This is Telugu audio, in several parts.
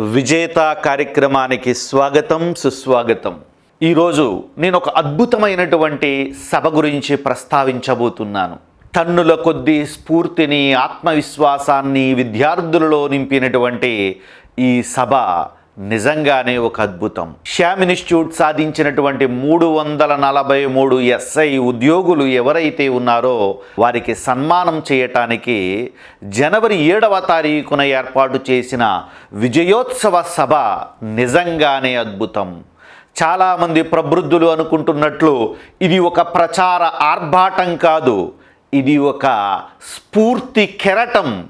విజేత కార్యక్రమానికి స్వాగతం సుస్వాగతం. ఈరోజు నేను ఒక అద్భుతమైనటువంటి సభ గురించి ప్రస్తావించబోతున్నాను. టన్నుల కొద్దీ స్ఫూర్తిని ఆత్మవిశ్వాసాన్ని విద్యార్థులలో నింపినటువంటి ఈ సభ నిజంగానే ఒక అద్భుతం. శ్యామ్ ఇన్స్టిట్యూట్ సాధించినటువంటి మూడు వందల నలభై మూడు ఎస్ఐ ఉద్యోగులు ఎవరైతే ఉన్నారో వారికి సన్మానం చేయటానికి జనవరి ఏడవ తారీఖున ఏర్పాటు చేసిన విజయోత్సవ సభ నిజంగానే అద్భుతం. చాలామంది ప్రబృద్ధులు అనుకుంటున్నట్లు ఇది ఒక ప్రచార ఆర్భాటం కాదు. ఇది ఒక స్ఫూర్తి కెరటం.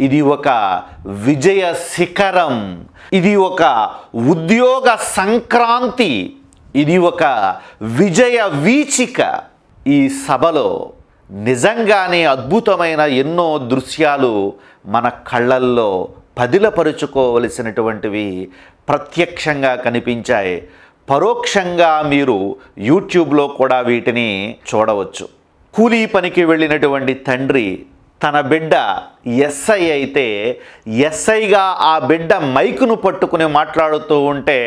ఇది ఒక విజయ శిఖరం. ఇది ఒక ఉద్యోగ సంక్రాంతి. ఇది ఒక విజయ వీచిక. ఈ సభలో నిజంగానే అద్భుతమైన ఎన్నో దృశ్యాలు మన కళ్ళల్లో పదిలపరుచుకోవలసినటువంటివి ప్రత్యక్షంగా కనిపించాయి. పరోక్షంగా మీరు యూట్యూబ్లో కూడా వీటిని చూడవచ్చు. కూలీ పనికి వెళ్ళినటువంటి తండ్రి తన బిడ్డ ఎస్ఐ అయితే ఎస్ఐగా ఆ బిడ్డ మైకును పట్టుకుని మాట్లాడుతూ ఉంటే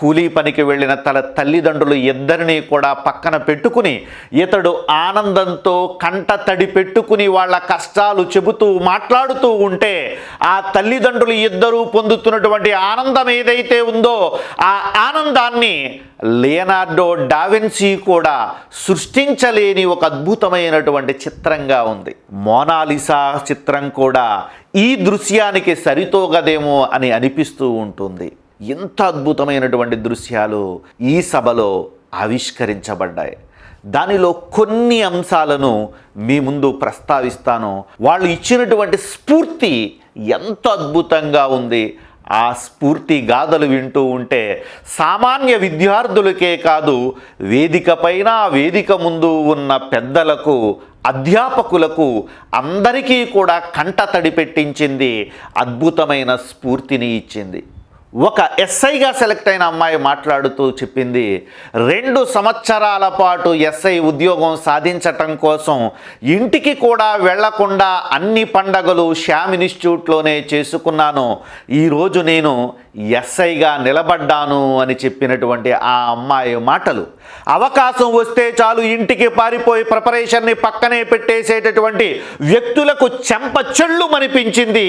కూలీ పనికి వెళ్ళిన తన తల్లిదండ్రులు ఇద్దరిని కూడా పక్కన పెట్టుకుని ఇతడు ఆనందంతో కంట తడి పెట్టుకుని వాళ్ళ కష్టాలు చెబుతూ మాట్లాడుతూ ఉంటే ఆ తల్లిదండ్రులు ఇద్దరూ పొందుతున్నటువంటి ఆనందం ఏదైతే ఉందో ఆ ఆనందాన్ని లియనార్డో డావిన్సీ కూడా సృష్టించలేని ఒక అద్భుతమైనటువంటి చిత్రంగా ఉంది. మోనాలిసా చిత్రం కూడా ఈ దృశ్యానికి సరితోగదేమో అని అనిపిస్తూ ఉంటుంది. ఎంత అద్భుతమైనటువంటి దృశ్యాలు ఈ సభలో ఆవిష్కరించబడ్డాయి. దానిలో కొన్ని అంశాలను మీ ముందు ప్రస్తావిస్తాను. వాళ్ళు ఇచ్చినటువంటి స్ఫూర్తి ఎంత అద్భుతంగా ఉంది. ఆ స్ఫూర్తి గాథలు వింటూ ఉంటే సామాన్య విద్యార్థులకే కాదు వేదిక పైన వేదిక ముందు ఉన్న పెద్దలకు అధ్యాపకులకు అందరికీ కూడా కంట తడి పెట్టించింది అద్భుతమైన స్ఫూర్తిని ఇచ్చింది. ఒక ఎస్ఐగా సెలెక్ట్ అయిన అమ్మాయి మాట్లాడుతూ చెప్పింది రెండు సంవత్సరాల పాటు ఎస్ఐ ఉద్యోగం సాధించటం కోసం ఇంటికి కూడా వెళ్ళకుండా అన్ని పండగలు శ్యామ్ ఇన్స్టిట్యూట్లోనే చేసుకున్నాను. ఈరోజు నేను ఎస్ఐగా నిలబడ్డాను అని చెప్పినటువంటి ఆ అమ్మాయి మాటలు. అవకాశం వస్తే చాలు ఇంటికి పారిపోయి ప్రిపరేషన్ని పక్కనే పెట్టేసేటటువంటి వ్యక్తులకు చెంప చెళ్ళు అనిపించింది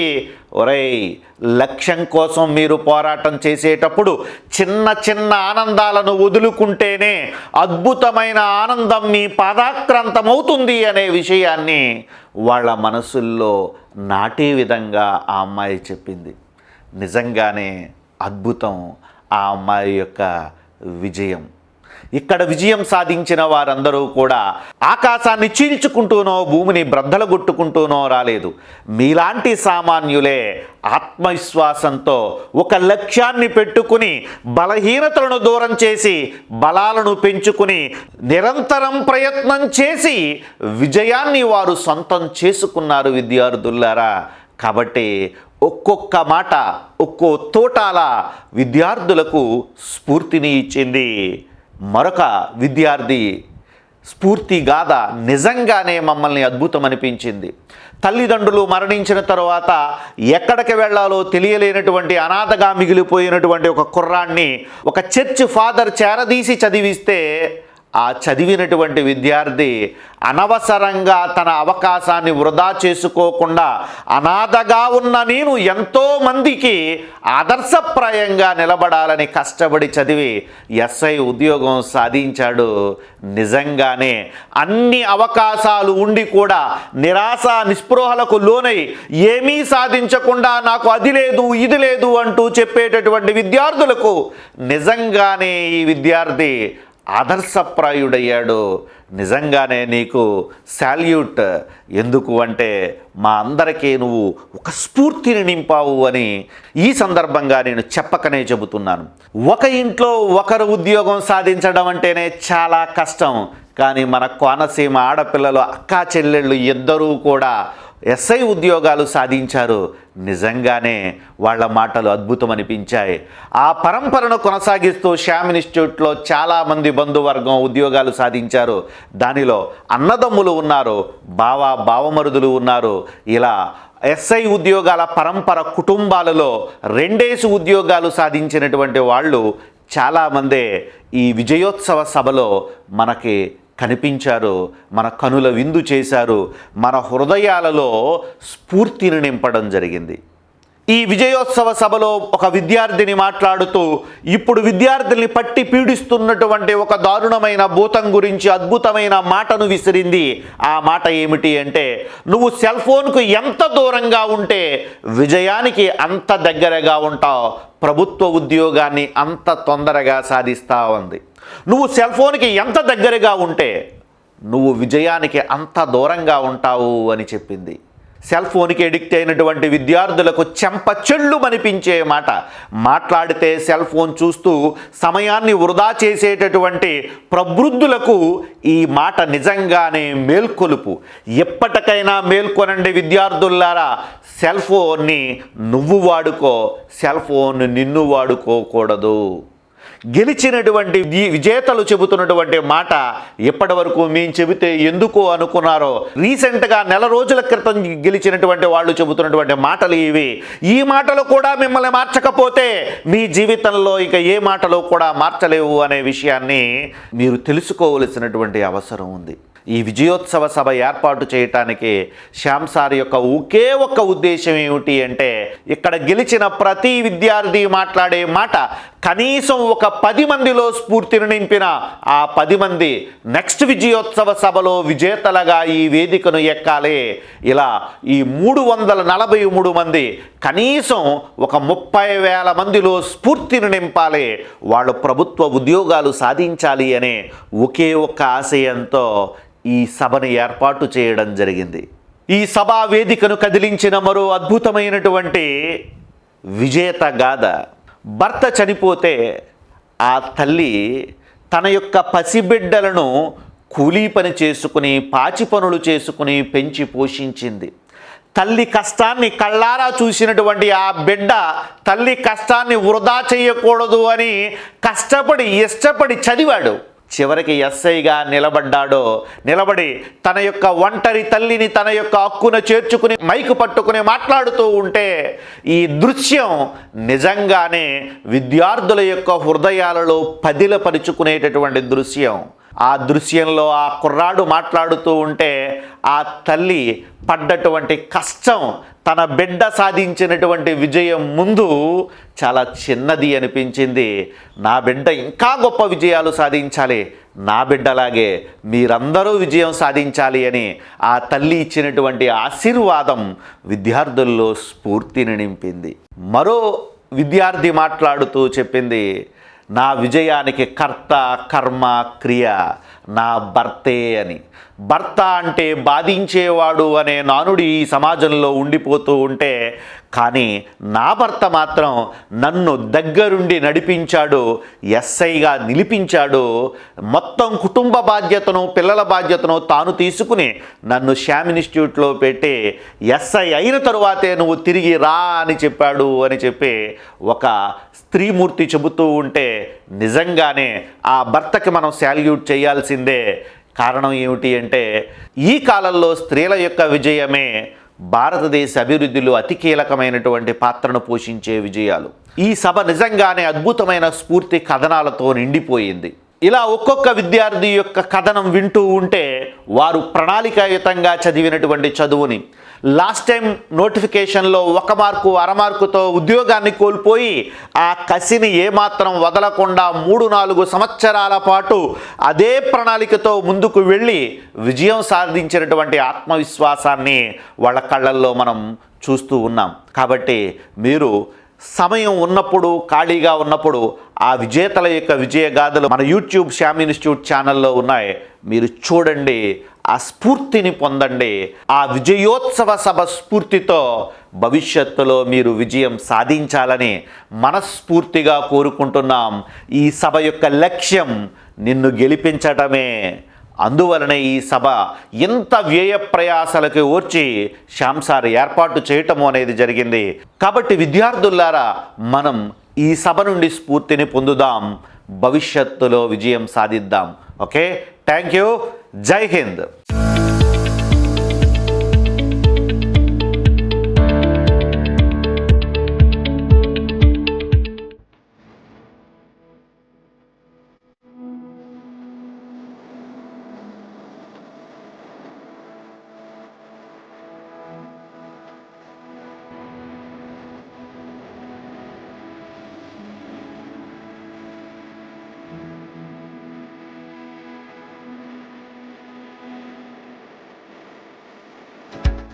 ఒరేయ్ లక్ష్యం కోసం మీరు పోరాటం చేసేటప్పుడు చిన్న చిన్న ఆనందాలను వదులుకుంటేనే అద్భుతమైన ఆనందం మీ పాదాక్రాంతమవుతుంది అనే విషయాన్ని వాళ్ళ మనసుల్లో నాటే విధంగా ఆ అమ్మాయి చెప్పింది. నిజంగానే అద్భుతం ఆ అమ్మాయి యొక్క విజయం. ఇక్కడ విజయం సాధించిన వారందరూ కూడా ఆకాశాన్ని చీల్చుకుంటూనో భూమిని బ్రద్దలగొట్టుకుంటూనో రాలేదు. మీలాంటి సామాన్యులే ఆత్మవిశ్వాసంతో ఒక లక్ష్యాన్ని పెట్టుకుని బలహీనతలను దూరం చేసి బలాలను పెంచుకుని నిరంతరం ప్రయత్నం చేసి విజయాన్ని వారు సొంతం చేసుకున్నారు విద్యార్థులారా. కాబట్టి ఒక్కొక్క మాట ఒక్కో తోటాల విద్యార్థులకు స్ఫూర్తిని ఇచ్చింది. మరొక విద్యార్థి స్ఫూర్తి గాథ నిజంగానే మమ్మల్ని అద్భుతం అనిపించింది. తల్లిదండ్రులు మరణించిన తర్వాత ఎక్కడికి వెళ్ళాలో తెలియలేనటువంటి అనాథగా మిగిలిపోయినటువంటి ఒక కుర్రాన్ని ఒక చర్చ్ ఫాదర్ చేరదీసి చదివిస్తే ఆ చదివినటువంటి విద్యార్థి అనవసరంగా తన అవకాశాన్ని వృధా చేసుకోకుండా అనాథగా ఉన్న నేను ఎంతో మందికి ఆదర్శప్రాయంగా నిలబడాలని కష్టపడి చదివి ఎస్ఐ ఉద్యోగం సాధించాడు. నిజంగానే అన్ని అవకాశాలు ఉండి కూడా నిరాశ నిస్పృహలకు లోనై ఏమీ సాధించకుండా నాకు అది లేదు ఇది లేదు అంటూ చెప్పేటటువంటి విద్యార్థులకు నిజంగానే ఈ విద్యార్థి ఆదర్శప్రాయుడయ్యాడు. నిజంగానే నీకు శాల్యూట్. ఎందుకు అంటే మా అందరికీ నువ్వు ఒక స్ఫూర్తిని నింపావు అని ఈ సందర్భంగా నేను చెప్పకనే చెబుతున్నాను. ఒక ఇంట్లో ఒకరు ఉద్యోగం సాధించడం అంటేనే చాలా కష్టం. కానీ మన కోనసీమ ఆడపిల్లలు అక్కా చెల్లెళ్ళు ఇద్దరూ కూడా ఎస్ఐ ఉద్యోగాలు సాధించారు. నిజంగానే వాళ్ళ మాటలు అద్భుతం అనిపించాయి ఆ పరంపరను కొనసాగిస్తూ శ్యామ్ ఇన్స్టిట్యూట్లో చాలామంది బంధువర్గం ఉద్యోగాలు సాధించారు. దానిలో అన్నదమ్ములు ఉన్నారు బావ బావమరుదులు ఉన్నారు. ఇలా ఎస్ఐ ఉద్యోగాల పరంపర కుటుంబాలలో రెండేసి ఉద్యోగాలు సాధించినటువంటి వాళ్ళు చాలామందే ఈ విజయోత్సవ సభలో మనకి కనిపించారు మన కనుల విందు చేశారు మన హృదయాలలో స్ఫూర్తిని నింపడం జరిగింది. ఈ విజయోత్సవ సభలో ఒక విద్యార్థిని మాట్లాడుతూ ఇప్పుడు విద్యార్థుల్ని పట్టి పీడిస్తున్నటువంటి ఒక దారుణమైన భూతం గురించి అద్భుతమైన మాటను విసిరింది. ఆ మాట ఏమిటి అంటే నువ్వు సెల్ ఫోన్కు ఎంత దూరంగా ఉంటే విజయానికి అంత దగ్గరగా ఉంటావు. ప్రభుత్వ ఉద్యోగాన్ని అంత తొందరగా సాధిస్తా ఉంది నువ్వు సెల్ ఫోన్కి ఎంత దగ్గరగా ఉంటే నువ్వు విజయానికి అంత దూరంగా ఉంటావు అని చెప్పింది. సెల్ ఫోన్కి ఎడిక్ట్ అయినటువంటి విద్యార్థులకు చెంప చెళ్ళు అనిపించే మాట. మాట్లాడితే సెల్ ఫోన్ చూస్తూ సమయాన్ని వృధా చేసేటటువంటి ప్రబృద్ధులకు ఈ మాట నిజంగానే మేల్కొలుపు. ఎప్పటికైనా మేల్కొనండి విద్యార్థులారా సెల్ ఫోన్ని నువ్వు వాడుకో సెల్ ఫోన్ నిన్ను వాడుకోకూడదు. గెలిచినటువంటి విజేతలు చెబుతున్నటువంటి మాట ఎప్పటి వరకు మేము చెబితే ఎందుకు అనుకున్నారో రీసెంట్గా నెల రోజుల క్రితం గెలిచినటువంటి వాళ్ళు చెబుతున్నటువంటి మాటలు ఇవి. ఈ మాటలు కూడా మిమ్మల్ని మార్చకపోతే మీ జీవితంలో ఇక ఏ మాటలు కూడా మార్చలేవు అనే విషయాన్ని మీరు తెలుసుకోవలసినటువంటి అవసరం ఉంది. ఈ విజయోత్సవ సభ ఏర్పాటు చేయటానికి శ్యామ్ సార్ యొక్క ఒకే ఒక్క ఉద్దేశం ఏమిటి అంటే ఇక్కడ గెలిచిన ప్రతి విద్యార్థి మాట్లాడే మాట కనీసం ఒక పది మందిలో స్ఫూర్తిని నింపిన ఆ పది మంది నెక్స్ట్ విజయోత్సవ సభలో విజేతలుగా ఈ వేదికను ఎక్కాలి. ఇలా ఈ మూడు వందల నలభై మూడు మంది కనీసం ఒక ముప్పై వేల మందిలో స్ఫూర్తిని నింపాలి. వాళ్ళు ప్రభుత్వ ఉద్యోగాలు సాధించాలి అనే ఒకే ఒక్క ఆశయంతో ఈ సభను ఏర్పాటు చేయడం జరిగింది. ఈ సభా వేదికను కదిలించిన మరో అద్భుతమైనటువంటి విజేత గాథ. భర్త చనిపోతే ఆ తల్లి తన యొక్క పసిబిడ్డలను కూలీ పని చేసుకుని పాచి పనులు చేసుకుని పెంచి పోషించింది. తల్లి కష్టాన్ని కళ్ళారా చూసినటువంటి ఆ బిడ్డ తల్లి కష్టాన్ని వృధా చేయకూడదు అని కష్టపడి ఇష్టపడి చదివాడు. చివరికి ఎస్ఐగా నిలబడ్డాడో నిలబడి తన యొక్క ఒంటరి తల్లిని తన యొక్క హక్కున చేర్చుకుని మైకు పట్టుకుని మాట్లాడుతూ ఉంటే ఈ దృశ్యం నిజంగానే విద్యార్థుల యొక్క హృదయాలలో పదిలపరుచుకునేటటువంటి దృశ్యం. ఆ దృశ్యంలో ఆ కుర్రాడు మాట్లాడుతూ ఉంటే ఆ తల్లి పడ్డటువంటి కష్టం తన బిడ్డ సాధించినటువంటి విజయం ముందు చాలా చిన్నది అనిపించింది. నా బిడ్డ ఇంకా గొప్ప విజయాలు సాధించాలి. నా బిడ్డలాగే మీరందరూ విజయం సాధించాలి అని ఆ తల్లి ఇచ్చినటువంటి ఆశీర్వాదం విద్యార్థుల్లో స్ఫూర్తిని నింపింది. మరో విద్యార్థి మాట్లాడుతూ చెప్పింది నా విజయానికి కర్త కర్మ క్రియ నా భర్తే అని. భర్త అంటే బాధించేవాడు అనే నానుడి ఈ సమాజంలో ఉండిపోతూ ఉంటే కానీ నా భర్త మాత్రం నన్ను దగ్గరుండి నడిపించాడు ఎస్ఐగా నిలిపించాడు. మొత్తం కుటుంబ బాధ్యతను పిల్లల బాధ్యతను తాను తీసుకుని నన్ను శ్యామ్ ఇన్స్టిట్యూట్లో పెట్టి ఎస్ఐ అయిన తరువాతే నువ్వు తిరిగి రా అని చెప్పాడు అని చెప్పి ఒక స్త్రీమూర్తి చెబుతూ ఉంటే నిజంగానే ఆ భర్తకి మనం శాల్యూట్ చేయాల్సిందే. కారణం ఏమిటి అంటే ఈ కాలంలో స్త్రీల యొక్క విజయమే భారతదేశ అభివృద్ధిలో అతి కీలకమైనటువంటి పాత్రను పోషించే విజయాలు. ఈ సభ నిజంగానే అద్భుతమైన స్ఫూర్తి కథనాలతో నిండిపోయింది. ఇలా ఒక్కొక్క విద్యార్థి యొక్క కథనం వింటూ ఉంటే వారు ప్రణాళికాయుతంగా చదివినటువంటి చదువుని లాస్ట్ టైం నోటిఫికేషన్లో ఒక మార్కు అర మార్కుతో ఉద్యోగాన్ని కోల్పోయి ఆ కసిని ఏమాత్రం వదలకుండా మూడు నాలుగు సంవత్సరాల పాటు అదే ప్రణాళికతో ముందుకు వెళ్ళి విజయం సాధించినటువంటి ఆత్మవిశ్వాసాన్ని వాళ్ళ కళ్ళల్లో మనం చూస్తూ ఉన్నాం. కాబట్టి మీరు సమయం ఉన్నప్పుడు ఖాళీగా ఉన్నప్పుడు ఆ విజేతల యొక్క విజయగాథలు మన యూట్యూబ్ శ్యామ్ ఇన్స్టిట్యూట్ ఛానల్లో ఉన్నాయి. మీరు చూడండి ఆ స్ఫూర్తిని పొందండి. ఆ విజయోత్సవ సభ స్ఫూర్తితో భవిష్యత్తులో మీరు విజయం సాధించాలని మనస్ఫూర్తిగా కోరుకుంటున్నాం. ఈ సభ యొక్క లక్ష్యం నిన్ను గెలిపించటమే. అందువలనే ఈ సభ ఎంత వ్యయ ప్రయాసలకు ఓర్చి శాంసార్ ఏర్పాటు చేయటము అనేది జరిగింది. కాబట్టి విద్యార్థులారా మనం ఈ సభ నుండి స్ఫూర్తిని పొందుదాం. భవిష్యత్తులో విజయం సాధిద్దాం. ఓకే? Thank you. जय हिंद।